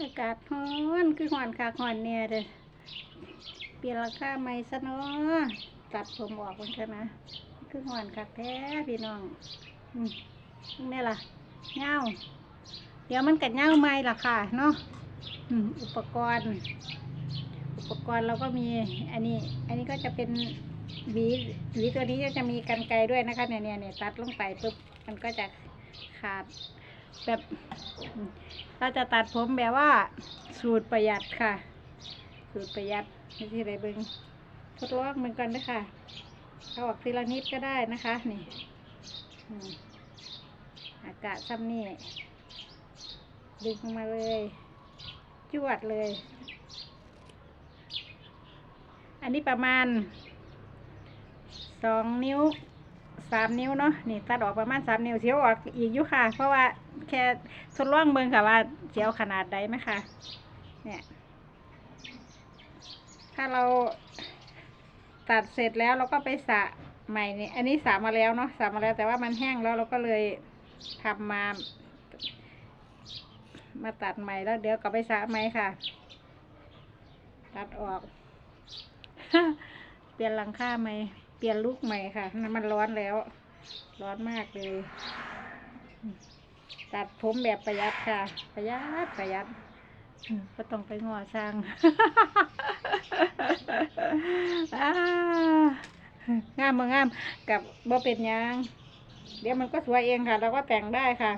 อากาศร้อนคือหอนคากหอนเนี่ยเด้อเปลี่ยนราคาใหม่ซะเนาะตัดผมออกมันเถอะนะคือหอนคักแท้พี่น้องอืมนี่ล่ะเงาเดี๋ยวมันกัดเงาไหม่ล่ะค่ะเนาะอุปกรณ์ อุปกรณ์เราก็มีอันนี้ อันนี้ก็จะเป็นหวีหวีตัวนี้ก็จะมีกันไกรด้วยนะคะเนี่ยเนี่ยเนี่ยตัดลงไปปุ๊บมันก็จะขาดแบบ เราจะตัดผมแบบว่าสูตรประหยัดค่ะ สูตรประหยัดนี่ที่ไรเบิงทดลองมันกันนะคะเอาออกทีละนิดก็ได้นะคะ นี่อืมอากาศซ้ำนี่ดึงมาเลย จวดเลย อันนี้ประมาณสองนิ้วสามนิ้วเนาะนี่ตัดออกประมาณสามนิ้วเสียวออกอีกอยู่ค่ะ เพราะว่า แค่ทดลองเบิ่งค่ะว่าเสียวขนาดใดไหมคะเนี่ย ถ้าเราตัดเสร็จแล้วเราก็ไปสระใหม่นี่อันนี้สระมาแล้วเนาะสระมาแล้วแต่ว่ามันแห้งแล้วเราก็เลยทำมา มาตัดใหม่แล้วเดี๋ยวก็ไปสระใหม่ค่ะ ตัดออก เปลี่ยนหลังคาใหม่ เปลี่ยนลูกใหม่ค่ะน้ำมันร้อนแล้ว ร้อนมากเลย ตัดผมแบบประหยัดค่ะ ประหยัดประหยัดก็ต้องไปงอช่างงามมางามกับบ่เป็นยางเดี๋ยวมันก็สวยเองค่ะ เราก็แต่งได้ค่ะ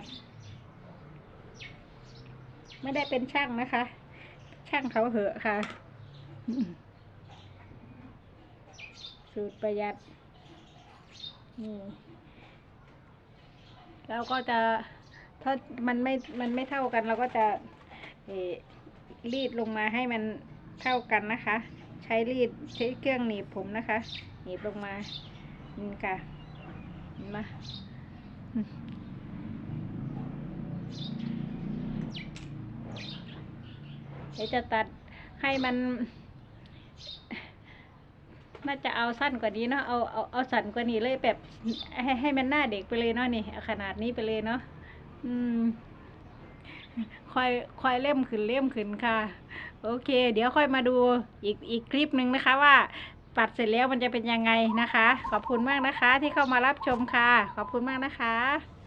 ไม่ได้เป็นช่างนะคะ ช่างเขาเหอะค่ะ สูตรประหยัดนี่เราก็จะ ถ้ามันไม่ มันไม่เท่ากันเราก็จะรีดลงมาให้มันเท่ากันนะคะ ใช้รีดใช้เครื่องหนีบผมนะคะ หนีบลงมานี่ค่ะเห็นไหมอืมเดี๋ยวจะตัดให้มัน น่าจะเอาสั้นกว่านี้เนาะเอาเอาเอาสั้นกว่านี้เลยแบบให้ให้มันหน้าเด็กไปเลยเนาะนี่ขนาดนี้ไปเลยเนาะ อืมค่อยค่อยเล่มขึ้นเล่มขึ้นค่ะ โอเค เดี๋ยวค่อยมาดูอีกอีกคลิปหนึ่งนะคะว่าปัดเสร็จแล้วมันจะเป็นยังไงนะคะ ขอบคุณมากนะคะที่เข้ามารับชมค่ะ ขอบคุณมากนะคะ